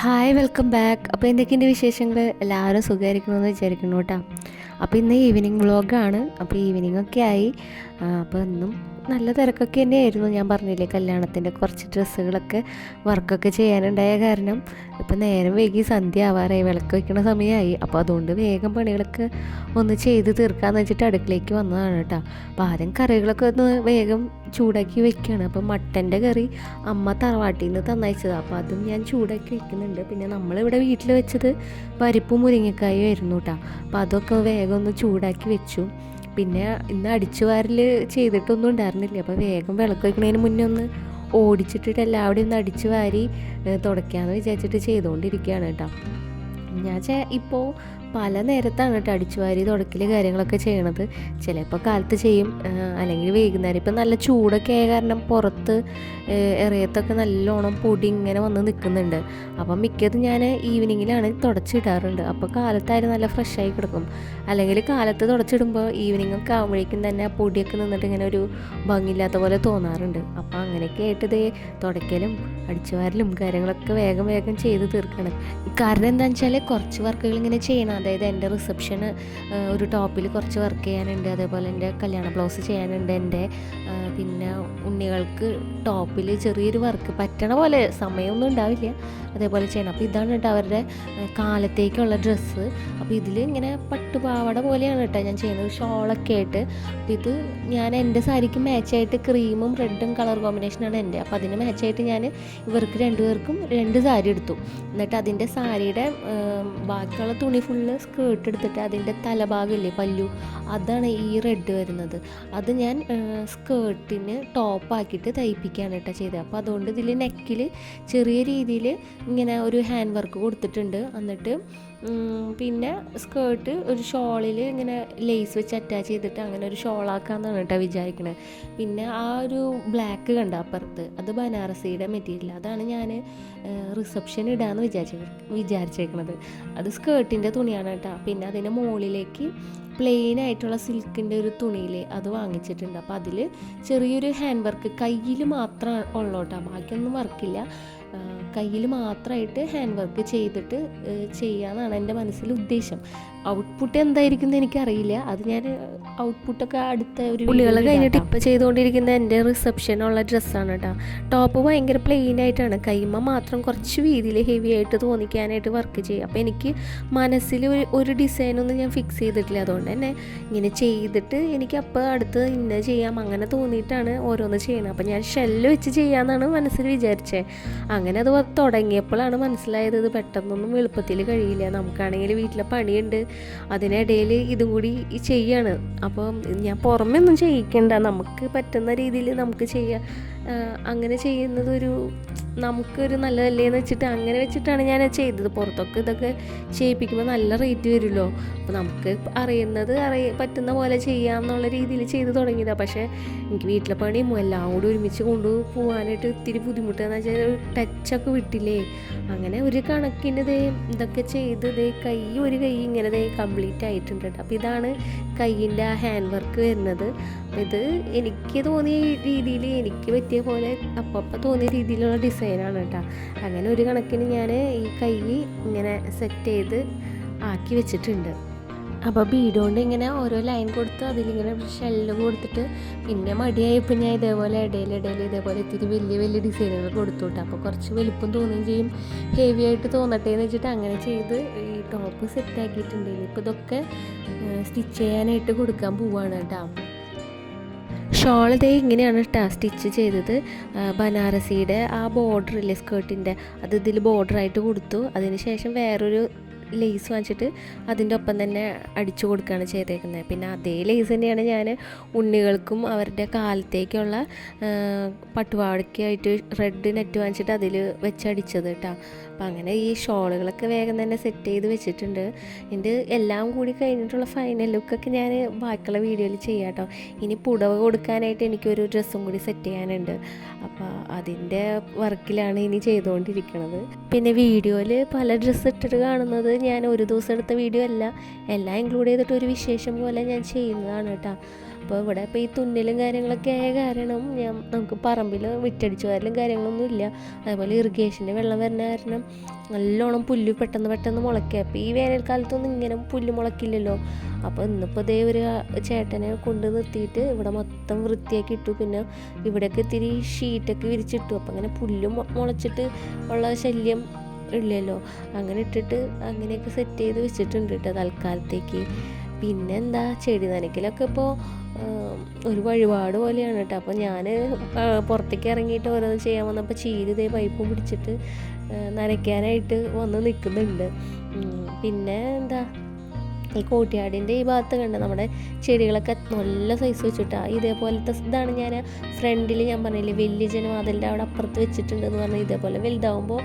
Hi welcome back അപ്പോൾ എന്തൊക്കെയുണ്ട് വിശേഷങ്ങൾ എല്ലാവരും സുഖമായിരിക്കണമെന്ന് വിചാരിക്കുന്നു കേട്ടോ. അപ്പോൾ ഇന്ന് ഈവനിങ് വ്ളോഗാണ് അപ്പോൾ ഈവനിങ് ഒക്കെ ആയി. അപ്പോൾ ഇന്നും നല്ല തിരക്കൊക്കെ തന്നെയായിരുന്നു. ഞാൻ പറഞ്ഞില്ലേ കല്യാണത്തിന്റെ കുറച്ച് ഡ്രസ്സുകളൊക്കെ വർക്കൊക്കെ ചെയ്യാനുണ്ടായ കാരണം ഇപ്പം നേരം വൈകി സന്ധ്യ ആവാറായി വിളക്ക് വയ്ക്കുന്ന സമയമായി. അപ്പോൾ അതുകൊണ്ട് വേഗം പണികളൊക്കെ ഒന്ന് ചെയ്ത് തീർക്കാമെന്ന് വെച്ചിട്ട് അടുക്കളയ്ക്ക് വന്നതാണ് കേട്ടോ. അപ്പോൾ ആദ്യം കറികളൊക്കെ ഒന്ന് വേഗം ചൂടാക്കി വെക്കുകയാണ് അപ്പം മട്ടന്റെ കറി അമ്മ തറവാട്ടിൽ നിന്ന് തന്നയച്ചതാണ് അപ്പോൾ അതും ഞാൻ ചൂടാക്കി വെക്കുന്നുണ്ട്. പിന്നെ നമ്മളിവിടെ വീട്ടിൽ വെച്ചത് പരിപ്പും മുരിങ്ങക്കായും ആയിരുന്നു കേട്ടോ. അപ്പോൾ അതൊക്കെ വേഗം ഒന്ന് ചൂടാക്കി വെച്ചു. പിന്നെ ഇന്ന് അടിച്ചു വാരൽ ചെയ്തിട്ടൊന്നും ഉണ്ടായിരുന്നില്ല. അപ്പോൾ വേഗം വിളക്ക് വയ്ക്കുന്നതിന് മുന്നേ ഒന്ന് ഓടിച്ചിട്ടിട്ട് എല്ലാവിടെയും ഒന്ന് അടിച്ചു വാരി തുടയ്ക്കാമെന്ന് വിചാരിച്ചിട്ട് ചെയ്തുകൊണ്ടിരിക്കുകയാണ് കേട്ടോ. ഞാൻ ഇപ്പോൾ പല നേരത്താണ് കേട്ടോ അടിച്ചു വാരി തുടക്കൽ കാര്യങ്ങളൊക്കെ ചെയ്യണത്. ചിലപ്പോൾ കാലത്ത് ചെയ്യും അല്ലെങ്കിൽ വൈകുന്നേരം. ഇപ്പം നല്ല ചൂടൊക്കെ ആയ കാരണം പുറത്ത് ഇറയത്തൊക്കെ നല്ലോണം പൊടി ഇങ്ങനെ വന്ന് നിൽക്കുന്നുണ്ട്. അപ്പം മിക്കതും ഞാൻ ഈവനിങ്ങിലാണ് തുടച്ചിടാറുണ്ട്. അപ്പോൾ കാലത്തായാലും നല്ല ഫ്രഷായി കിടക്കും. അല്ലെങ്കിൽ കാലത്ത് തുടച്ചിടുമ്പോൾ ഈവനിങ് ഒക്കെ ആകുമ്പോഴേക്കും തന്നെ ആ പൊടിയൊക്കെ നിന്നിട്ട് ഇങ്ങനെ ഒരു ഭംഗിയില്ലാത്ത പോലെ തോന്നാറുണ്ട്. അപ്പോൾ അങ്ങനെയൊക്കെ ആയിട്ട് ഇത് തുടയ്ക്കലും അടിച്ചുവാരലും കാര്യങ്ങളൊക്കെ വേഗം വേഗം ചെയ്ത് തീർക്കണം. കാരണം എന്താണെന്ന് വെച്ചാൽ കുറച്ച് വർക്കുകൾ ഇങ്ങനെ ചെയ്യണം. അതായത് എന്റെ റിസപ്ഷന് ഒരു ടോപ്പിൽ കുറച്ച് വർക്ക് ചെയ്യാനുണ്ട്. അതേപോലെ എന്റെ കല്യാണ ബ്ലൗസ് ചെയ്യാനുണ്ട് എന്റെ പിന്നെ ഉണ്ണികൾക്ക് ടോപ്പിൽ ചെറിയൊരു വർക്ക് പറ്റണ പോലെ സമയമൊന്നും ഉണ്ടാവില്ല. അതേപോലെ ചെയ്യണം. അപ്പോൾ ഇതാണ് കേട്ടോ അവരുടെ കാലത്തേക്കുള്ള ഡ്രസ്സ് അപ്പോൾ ഇതിൽ ഇങ്ങനെ പട്ടുപാവട പോലെയാണ് കേട്ടോ ഞാൻ ചെയ്യുന്നത്. ഷോളൊക്കെ ആയിട്ട്. അപ്പോൾ ഇത് ഞാൻ എന്റെ സാരിക്ക് മാച്ചായിട്ട് ക്രീമും റെഡും കളർ കോമ്പിനേഷനാണ് എന്റെ. അപ്പോൾ അതിന് മാച്ചായിട്ട് ഞാൻ ഇവർക്ക് രണ്ടുപേർക്കും രണ്ട് സാരി എടുത്തു. എന്നിട്ട് അതിന്റെ സാരിയുടെ ബാക്കിയുള്ള തുണി ഫുള്ള് സ്കേർട്ട് എടുത്തിട്ട് അതിന്റെ തലഭാഗമില്ലേ പല്ലു അതാണ് ഈ റെഡ് വരുന്നത്. അത് ഞാൻ സ്കേർട്ടിന് ടോപ്പാക്കിയിട്ട് തയ്പ്പിക്കുകയാണ് കേട്ടോ ചെയ്തത് അപ്പോൾ അതുകൊണ്ട് ഇതിൽ നെക്കിൽ ചെറിയ രീതിയിൽ ഇങ്ങനെ ഒരു ഹാൻഡ് വർക്ക് കൊടുത്തിട്ടുണ്ട്. എന്നിട്ട് പിന്നെ സ്കേർട്ട് ഒരു ഷോളിൽ ഇങ്ങനെ ലേസ് വെച്ച് അറ്റാച്ച് ചെയ്തിട്ട് അങ്ങനെ ഒരു ഷോളാക്കാന്നാണ് കേട്ടോ വിചാരിക്കണത് പിന്നെ ആ ഒരു ബ്ലാക്ക് കണ്ട അപ്പുറത്ത് അത് ബനാറസിയുടെ മെറ്റീരിയൽ. അതാണ് ഞാൻ റിസപ്ഷൻ ഇടാന്ന് വിചാരിച്ച വിചാരിച്ചേക്കണത്. അത് സ്കേർട്ടിന്റെ തുണിയാണ് കേട്ടോ. പിന്നെ അതിന്റെ മുകളിലേക്ക് പ്ലെയിൻ ആയിട്ടുള്ള സിൽക്കിന്റെ ഒരു തുണിയിൽ അത് വാങ്ങിച്ചിട്ടുണ്ട്. അപ്പോൾ അതിൽ ചെറിയൊരു ഹാൻഡ് വർക്ക് കയ്യിൽ മാത്രം ഉള്ളൂ ബാക്കിയൊന്നും വർക്കില്ല. കയ്യിൽ മാത്രമായിട്ട് ഹാൻഡ് വർക്ക് ചെയ്തിട്ട് ചെയ്യാന്നാണ് എന്റെ മനസ്സിൽ ഉദ്ദേശം. ഔട്ട്പുട്ട് എന്തായിരിക്കും എന്ന് എനിക്കറിയില്ല. അത് ഞാൻ ഔട്ട്പുട്ടൊക്കെ അടുത്ത ഒരു പുള്ളികൾ കഴിഞ്ഞിട്ട് ഇപ്പം ചെയ്തുകൊണ്ടിരിക്കുന്ന എന്റെ റിസപ്ഷനുള്ള ഡ്രസ്സാണ് കേട്ടോ ടോപ്പ് ഭയങ്കര പ്ലെയിൻ ആയിട്ടാണ്. കൈമ മാത്രം കുറച്ച് വീതിയിൽ ഹെവി ആയിട്ട് തോന്നിക്കാനായിട്ട് വർക്ക് ചെയ്യും. അപ്പോൾ എനിക്ക് മനസ്സിൽ ഒരു- ഡിസൈനൊന്നും ഞാൻ ഫിക്സ് ചെയ്തിട്ടില്ല. അതുകൊണ്ട് തന്നെ ഇങ്ങനെ ചെയ്തിട്ട് എനിക്ക് അപ്പോൾ അടുത്ത് ഇന്ന ചെയ്യാം അങ്ങനെ തോന്നിയിട്ടാണ് ഓരോന്ന് ചെയ്യുന്നത് അപ്പോൾ ഞാൻ ഷെല്ല് വെച്ച് ചെയ്യാമെന്നാണ് മനസ്സിൽ വിചാരിച്ചത് അങ്ങനെ അത് തുടങ്ങിയപ്പോഴാണ് മനസ്സിലായത് ഇത് പെട്ടെന്നൊന്നും എളുപ്പത്തിൽ കഴിയില്ല. നമുക്കാണെങ്കിൽ വീട്ടിലെ പണിയുണ്ട്. അതിനിടയിൽ ഇതും കൂടി ചെയ്യാണ്. അപ്പം ഞാൻ പുറമെ ഒന്നും ചെയ്യിക്കണ്ട. നമുക്ക് പറ്റുന്ന രീതിയിൽ നമുക്ക് ചെയ്യാം. അങ്ങനെ ചെയ്യുന്നതൊരു നമുക്കൊരു നല്ലതല്ലേ എന്ന് വെച്ചിട്ട് അങ്ങനെ വെച്ചിട്ടാണ് ഞാൻ ചെയ്തത്. പുറത്തൊക്കെ ഇതൊക്കെ ചെയ്യിപ്പിക്കുമ്പോൾ നല്ല റേറ്റ് വരുമല്ലോ അപ്പോൾ നമുക്ക് അറിയുന്നത് അറിയ പറ്റുന്ന പോലെ ചെയ്യാം എന്നുള്ള രീതിയിൽ ചെയ്ത് തുടങ്ങിയതാണ് പക്ഷേ എനിക്ക് വീട്ടിലെ പണിയും എല്ലാം കൂടി ഒരുമിച്ച് കൊണ്ടു പോകാനായിട്ട് ഇത്തിരി ബുദ്ധിമുട്ടെന്ന് വെച്ചാൽ ഒരു ടച്ചൊക്കെ വിട്ടില്ലേ? അങ്ങനെ ഒരു കണക്കിന്റെ ദേ ഇതൊക്കെ ചെയ്ത് ദേ കൈ ഒരു കൈ ഇങ്ങനെ കംപ്ലീറ്റ് ആയിട്ടുണ്ട് അപ്പോൾ ഇതാണ് കൈയിന്റെ ആ ഹാൻഡ് വർക്ക് വരുന്നത്. ഇത് എനിക്ക് തോന്നിയ രീതിയിൽ എനിക്ക് പറ്റിയ പോലെ അപ്പപ്പം തോന്നിയ രീതിയിലുള്ള ഡിസൈനാണ് കേട്ടോ. അങ്ങനെ ഒരു കണക്കിന് ഞാൻ ഈ കൈ ഇങ്ങനെ സെറ്റ് ചെയ്ത് ആക്കി വെച്ചിട്ടുണ്ട്. അപ്പോൾ ബീഡ് കൊണ്ട് ഇങ്ങനെ ഓരോ ലൈൻ കൊടുത്ത് അതിലിങ്ങനെ ഷെല്ലും കൊടുത്തിട്ട് പിന്നെ മടിയായപ്പോൾ ഞാൻ ഇതേപോലെ ഇടയിൽ ഇടയിൽ ഇതേപോലെ ഇത്തിരി വലിയ വലിയ ഡിസൈനുകൾ കൊടുത്തു അപ്പോൾ കുറച്ച് വലിപ്പം തോന്നുകയും ചെയ്യും. ഹെവി ആയിട്ട് തോന്നട്ടെ എന്ന് വെച്ചിട്ട് അങ്ങനെ ചെയ്ത് ഈ ടോപ്പ് സെറ്റ് ആക്കിയിട്ടുണ്ട്. ഇനിയിപ്പോൾ ഇതൊക്കെ സ്റ്റിച്ച് ചെയ്യാനായിട്ട് കൊടുക്കാൻ പോവാണ് കേട്ടോ ഷോൾ ഇതേ ഇങ്ങനെയാണ് കേട്ടോ സ്റ്റിച്ച് ചെയ്തത്. ബനാറസിയുടെ ആ ബോർഡർ ഇല്ലേ സ്കേർട്ടിന്റെ അത് ഇതിൽ ബോർഡറായിട്ട് കൊടുത്തു. അതിന് ശേഷം വേറൊരു ലേസ് വാങ്ങിച്ചിട്ട് അതിന്റെ ഒപ്പം തന്നെ അടിച്ചു കൊടുക്കുകയാണ് ചെയ്തേക്കുന്നത്. പിന്നെ അതേ ലേസ് തന്നെയാണ് ഞാൻ ഉണ്ണികൾക്കും അവരുടെ കാലത്തേക്കുള്ള പട്ടുപാടക്കായിട്ട് റെഡ് നെറ്റ് വാങ്ങിച്ചിട്ട് അതിൽ വെച്ചടിച്ചത് കേട്ടോ. അപ്പം അങ്ങനെ ഈ ഷോളുകളൊക്കെ വേഗം തന്നെ സെറ്റ് ചെയ്ത് വെച്ചിട്ടുണ്ട്. എന്റെ എല്ലാം കൂടി കഴിഞ്ഞിട്ടുള്ള ഫൈനൽ ലുക്കൊക്കെ ഞാൻ ബാക്കിയുള്ള വീഡിയോയിൽ ചെയ്യാം കേട്ടോ. ഇനി പുടവ കൊടുക്കാനായിട്ട് എനിക്കൊരു ഡ്രസ്സും കൂടി സെറ്റ് ചെയ്യാനുണ്ട്. അപ്പോൾ അതിന്റെ വർക്കിലാണ് ഇനി ചെയ്തുകൊണ്ടിരിക്കുന്നത് പിന്നെ വീഡിയോയിൽ പല ഡ്രസ്സ് ഇട്ടിട്ട് കാണുന്നത് ഞാൻ ഒരു ദിവസം എടുത്ത വീഡിയോ അല്ല. എല്ലാം ഇൻക്ലൂഡ് ചെയ്തിട്ട് ഒരു വിശേഷം പോലെ ഞാൻ ചെയ്യുന്നതാണ് കേട്ടോ. അപ്പോൾ ഇവിടെ ഇപ്പോൾ ഈ തുന്നലും കാര്യങ്ങളൊക്കെ ആയ കാരണം ഞാൻ നമുക്ക് പറമ്പിൽ വിറ്റടിച്ചു വരലും കാര്യങ്ങളൊന്നും ഇല്ല. അതേപോലെ ഇറിഗേഷന്റെ വെള്ളം വരുന്ന കാരണം നല്ലോണം പുല്ല് പെട്ടെന്ന് പെട്ടെന്ന് മുളയ്ക്കുക. അപ്പോൾ ഈ വേനൽക്കാലത്തൊന്നും ഇങ്ങനെ പുല്ല് മുളയ്ക്കില്ലല്ലോ. അപ്പോൾ ഇന്നിപ്പോൾ ഇതേ ഒരു ചേട്ടനെ കൊണ്ട് നിർത്തിയിട്ട് ഇവിടെ മൊത്തം വൃത്തിയാക്കി ഇട്ടു. പിന്നെ ഇവിടെയൊക്കെ ഇത്തിരി ഷീറ്റൊക്കെ വിരിച്ചിട്ടു. അപ്പോൾ അങ്ങനെ പുല്ല് മുളച്ചിട്ട് ഉള്ള ശല്യം ഇല്ലല്ലോ. അങ്ങനെ ഇട്ടിട്ട് അങ്ങനെയൊക്കെ സെറ്റ് ചെയ്ത് വെച്ചിട്ടുണ്ട് കേട്ടോ തൽക്കാലത്തേക്ക്. പിന്നെന്താ ചെടി നനയ്ക്കലൊക്കെ ഇപ്പോൾ ഒരു വഴിപാട് പോലെയാണ് കേട്ടോ. അപ്പോൾ ഞാൻ പുറത്തേക്ക് ഇറങ്ങിയിട്ട് ഓരോന്ന് ചെയ്യാൻ വന്നപ്പോൾ ചീരി ഇതേ പൈപ്പ് പിടിച്ചിട്ട് നനയ്ക്കാനായിട്ട് വന്ന് നിൽക്കുന്നുണ്ട് പിന്നെ എന്താ ഈ കോട്ടിയാടിന്റെ ഈ ഭാഗത്ത് കണ്ട നമ്മുടെ ചെടികളൊക്കെ നല്ല സൈസ് വെച്ചിട്ടാ. ഇതേപോലത്തെ ഇതാണ് ഞാൻ ഫ്രണ്ടിൽ ഞാൻ പറഞ്ഞില്ലേ വലിയ ജനവാതിലിന്റെ അവിടെ അപ്പുറത്ത് വെച്ചിട്ടുണ്ട് എന്ന് പറഞ്ഞാൽ ഇതേപോലെ വലുതാവുമ്പോൾ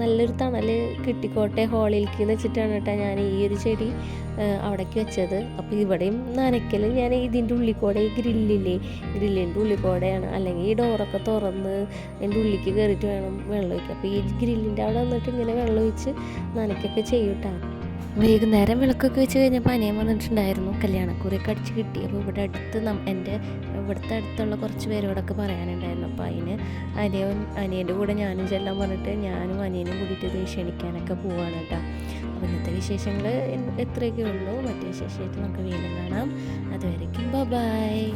നല്ലൊരു തണൽ കിട്ടിക്കോട്ടെ ഹോളിലേക്ക് എന്ന് വെച്ചിട്ടാണ് കേട്ടോ ഞാൻ ഈ ഒരു ചെടി അവിടേക്ക് വെച്ചത്. അപ്പോൾ ഇവിടെയും നനയ്ക്കൽ ഞാൻ ഇതിന്റെ ഉള്ളിൽ കൂടെ ഈ ഗ്രില്ലില്ലേ ഗ്രില്ലിന്റെ ഉള്ളിൽ കൂടെയാണ് അല്ലെങ്കിൽ ഈ ഡോറൊക്കെ തുറന്ന് അതിന്റെ ഉള്ളിലേക്ക് കയറിയിട്ട് വേണം വെള്ളം ഒഴിക്കുക അപ്പോൾ ഈ ഗ്രില്ലിന്റെ അവിടെ വന്നിട്ട് ഇങ്ങനെ വെള്ളം ഒഴിച്ച് നനയ്ക്കൊക്കെ ചെയ്യൂട്ടാ വൈകുന്നേരം വിളക്കൊക്കെ വെച്ച് കഴിഞ്ഞപ്പോൾ അനിയൻ വന്നിട്ടുണ്ടായിരുന്നു. കല്യാണക്കുറിയൊക്കെ അടിച്ച് കിട്ടി. അപ്പോൾ ഇവിടെ അടുത്ത് നം എന്റെ ഇവിടുത്തെ അടുത്തുള്ള കുറച്ച് പേരോടൊക്കെ പറയാനുണ്ടായിരുന്നു. അപ്പോൾ അതിന് അനിയൻ അനിയന്റെ കൂടെ ഞാനും ചെല്ലാൻ പറഞ്ഞിട്ട് ഞാനും അനിയനും കൂടിയിട്ട് ക്ഷണിക്കാനൊക്കെ പോവാണ് കേട്ടോ. അപ്പോൾ ഇന്നത്തെ വിശേഷങ്ങൾ എത്രയൊക്കെ ഉള്ളൂ. മറ്റേ വിശേഷമായിട്ട് നമുക്ക് വീണ്ടും കാണാം. അതുവരയ്ക്കും ബൈ.